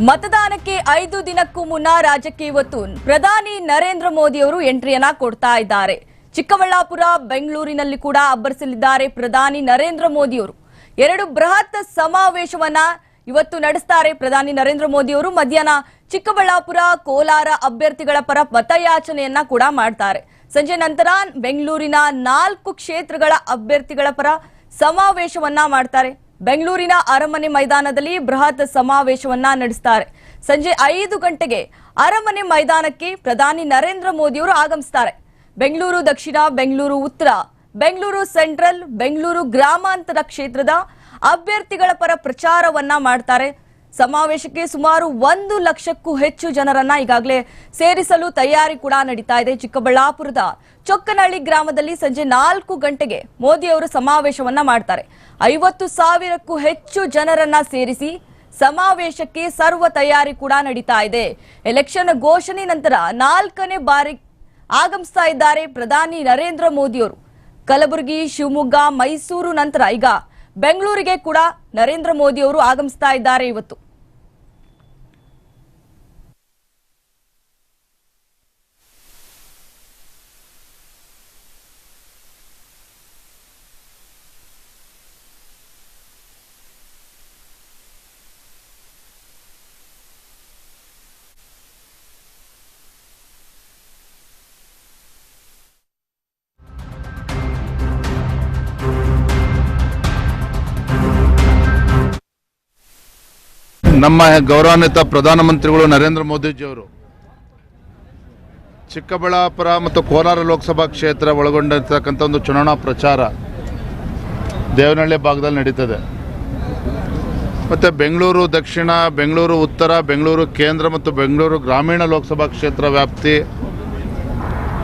ಮತದಾನಕ್ಕೆ ಐದು ದಿನಕ್ಕೂ ಮುನ್ನ ರಾಜ್ಯಕ್ಕೆ ಇವತ್ತು ಪ್ರಧಾನಿ ನರೇಂದ್ರ ಮೋದಿ ಅವರು ಎಂಟ್ರಿಯನ್ನ ಕೊಡ್ತಾ ಇದ್ದಾರೆ. ಚಿಕ್ಕಬಳ್ಳಾಪುರ, ಬೆಂಗಳೂರಿನಲ್ಲಿ ಕೂಡ ಅಬ್ಬರಿಸಲಿದ್ದಾರೆ ಪ್ರಧಾನಿ ನರೇಂದ್ರ ಮೋದಿ ಅವರು. ಎರಡು ಬೃಹತ್ ಸಮಾವೇಶವನ್ನ ಇವತ್ತು ನಡೆಸ್ತಾರೆ ಪ್ರಧಾನಿ ನರೇಂದ್ರ ಮೋದಿ ಅವರು. ಮಧ್ಯಾಹ್ನ ಚಿಕ್ಕಬಳ್ಳಾಪುರ, ಕೋಲಾರ ಅಭ್ಯರ್ಥಿಗಳ ಪರ ಮತಯಾಚನೆಯನ್ನ ಕೂಡ ಮಾಡ್ತಾರೆ. ಸಂಜೆ ನಂತರ ಬೆಂಗಳೂರಿನ ನಾಲ್ಕು ಕ್ಷೇತ್ರಗಳ ಅಭ್ಯರ್ಥಿಗಳ ಪರ ಸಮಾವೇಶವನ್ನ ಮಾಡ್ತಾರೆ. ಬೆಂಗಳೂರಿನ ಅರಮನೆ ಮೈದಾನದಲ್ಲಿ ಬೃಹತ್ ಸಮಾವೇಶವನ್ನ ನಡೆಸ್ತಾರೆ. ಸಂಜೆ ಐದು ಗಂಟೆಗೆ ಅರಮನೆ ಮೈದಾನಕ್ಕೆ ಪ್ರಧಾನಿ ನರೇಂದ್ರ ಮೋದಿಯವರು ಆಗಮಿಸ್ತಾರೆ. ಬೆಂಗಳೂರು ದಕ್ಷಿಣ, ಬೆಂಗಳೂರು ಉತ್ತರ, ಬೆಂಗಳೂರು ಸೆಂಟ್ರಲ್, ಬೆಂಗಳೂರು ಗ್ರಾಮಾಂತರ ಕ್ಷೇತ್ರದ ಅಭ್ಯರ್ಥಿಗಳ ಪರ ಪ್ರಚಾರವನ್ನ ಮಾಡ್ತಾರೆ ಸಮಾವೇಶಕ್ಕೆ ಸುಮಾರು ಒಂದು ಲಕ್ಷಕ್ಕೂ ಹೆಚ್ಚು ಜನರನ್ನ ಈಗಾಗಲೇ ಸೇರಿಸಲು ತಯಾರಿ ಕೂಡ ನಡೀತಾ ಇದೆ. ಚಿಕ್ಕಬಳ್ಳಾಪುರದ ಚೊಕ್ಕನಹಳ್ಳಿ ಗ್ರಾಮದಲ್ಲಿ ಸಂಜೆ ನಾಲ್ಕು ಗಂಟೆಗೆ ಮೋದಿ ಅವರು ಸಮಾವೇಶವನ್ನ ಮಾಡ್ತಾರೆ. ಐವತ್ತು ಸಾವಿರಕ್ಕೂ ಹೆಚ್ಚು ಜನರನ್ನ ಸೇರಿಸಿ ಸಮಾವೇಶಕ್ಕೆ ಸರ್ವ ತಯಾರಿ ಕೂಡ ನಡೀತಾ ಇದೆ. ಎಲೆಕ್ಷನ್ ಘೋಷಣೆ ನಂತರ ನಾಲ್ಕನೇ ಬಾರಿ ಆಗಮಿಸ್ತಾ ಇದ್ದಾರೆ ಪ್ರಧಾನಿ ನರೇಂದ್ರ ಮೋದಿಯವರು ಕಲಬುರಗಿ, ಶಿವಮೊಗ್ಗ, ಮೈಸೂರು ನಂತರ ಈಗ ಬೆಂಗಳೂರಿಗೆ ಕೂಡ ನರೇಂದ್ರ ಮೋದಿ ಅವರು ಆಗಮಿಸ್ತಾ ಇದ್ದಾರೆ ಇವತ್ತು. ನಮ್ಮ ಗೌರವಾನ್ವಿತ ಪ್ರಧಾನಮಂತ್ರಿಗಳು ನರೇಂದ್ರ ಮೋದಿಜಿಯವರು, ಚಿಕ್ಕಬಳ್ಳಾಪುರ ಮತ್ತು ಕೋಲಾರ ಲೋಕಸಭಾ ಕ್ಷೇತ್ರ ಒಳಗೊಂಡಿರ್ತಕ್ಕಂಥ ಒಂದು ಚುನಾವಣಾ ಪ್ರಚಾರ ದೇವನಹಳ್ಳಿ ಭಾಗದಲ್ಲಿ ನಡೀತದೆ. ಮತ್ತು ಬೆಂಗಳೂರು ದಕ್ಷಿಣ, ಬೆಂಗಳೂರು ಉತ್ತರ, ಬೆಂಗಳೂರು ಕೇಂದ್ರ ಮತ್ತು ಬೆಂಗಳೂರು ಗ್ರಾಮೀಣ ಲೋಕಸಭಾ ಕ್ಷೇತ್ರ ವ್ಯಾಪ್ತಿ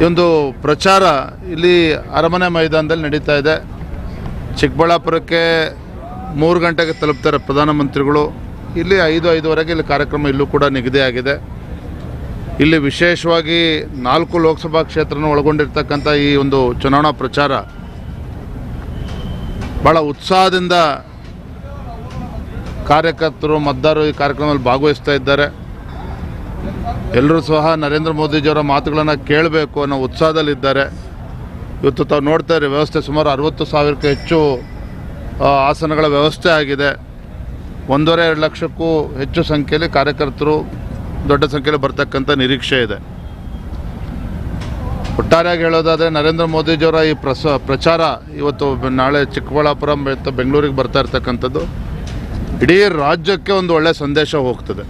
ಒಂದು ಪ್ರಚಾರ ಇಲ್ಲಿ ಅರಮನೆ ಮೈದಾನದಲ್ಲಿ ನಡೀತಾ ಇದೆ. ಚಿಕ್ಕಬಳ್ಳಾಪುರಕ್ಕೆ ಮೂರು ಗಂಟೆಗೆ ತಲುಪ್ತಾರೆ ಪ್ರಧಾನಮಂತ್ರಿಗಳು. ಇಲ್ಲಿ ಐದು, ಐದುವರೆಗೆ ಇಲ್ಲಿ ಕಾರ್ಯಕ್ರಮ ಇಲ್ಲೂ ಕೂಡ ನಿಗದಿಯಾಗಿದೆ ಇಲ್ಲಿ ವಿಶೇಷವಾಗಿ ನಾಲ್ಕು ಲೋಕಸಭಾ ಕ್ಷೇತ್ರನ ಒಳಗೊಂಡಿರ್ತಕ್ಕಂಥ ಈ ಒಂದು ಚುನಾವಣಾ ಪ್ರಚಾರ ಭಾಳ ಉತ್ಸಾಹದಿಂದ ಕಾರ್ಯಕರ್ತರು, ಮತದಾರರು ಈ ಕಾರ್ಯಕ್ರಮದಲ್ಲಿ ಭಾಗವಹಿಸ್ತಾ ಇದ್ದಾರೆ. ಎಲ್ಲರೂ ಸಹ ನರೇಂದ್ರ ಮೋದಿಜಿಯವರ ಮಾತುಗಳನ್ನು ಕೇಳಬೇಕು ಅನ್ನೋ ಉತ್ಸಾಹದಲ್ಲಿದ್ದಾರೆ. ಇವತ್ತು ತಾವು ನೋಡ್ತಾ ಇರಿ ವ್ಯವಸ್ಥೆ ಸುಮಾರು ಅರವತ್ತು ಸಾವಿರಕ್ಕೂ ಹೆಚ್ಚು ಆಸನಗಳ ವ್ಯವಸ್ಥೆ ಆಗಿದೆ. ಒಂದೂವರೆ, ಎರಡು ಲಕ್ಷಕ್ಕೂ ಹೆಚ್ಚು ಸಂಖ್ಯೆಯಲ್ಲಿ ಕಾರ್ಯಕರ್ತರು ದೊಡ್ಡ ಸಂಖ್ಯೆಯಲ್ಲಿ ಬರ್ತಕ್ಕಂಥ ನಿರೀಕ್ಷೆ ಇದೆ. ಒಟ್ಟಾರೆಯಾಗಿ ಹೇಳೋದಾದರೆ, ನರೇಂದ್ರ ಮೋದಿಜಿಯವರ ಈ ಪ್ರಸ, ಪ್ರಚಾರ ಇವತ್ತು ನಾಳೆ ಚಿಕ್ಕಬಳ್ಳಾಪುರ ಬೆಂಗಳೂರಿಗೆ ಬರ್ತಾ ಇರ್ತಕ್ಕಂಥದ್ದು, ಇಡೀ ರಾಜ್ಯಕ್ಕೆ ಒಂದು ಒಳ್ಳೆಯ ಸಂದೇಶ ಹೋಗ್ತದೆ.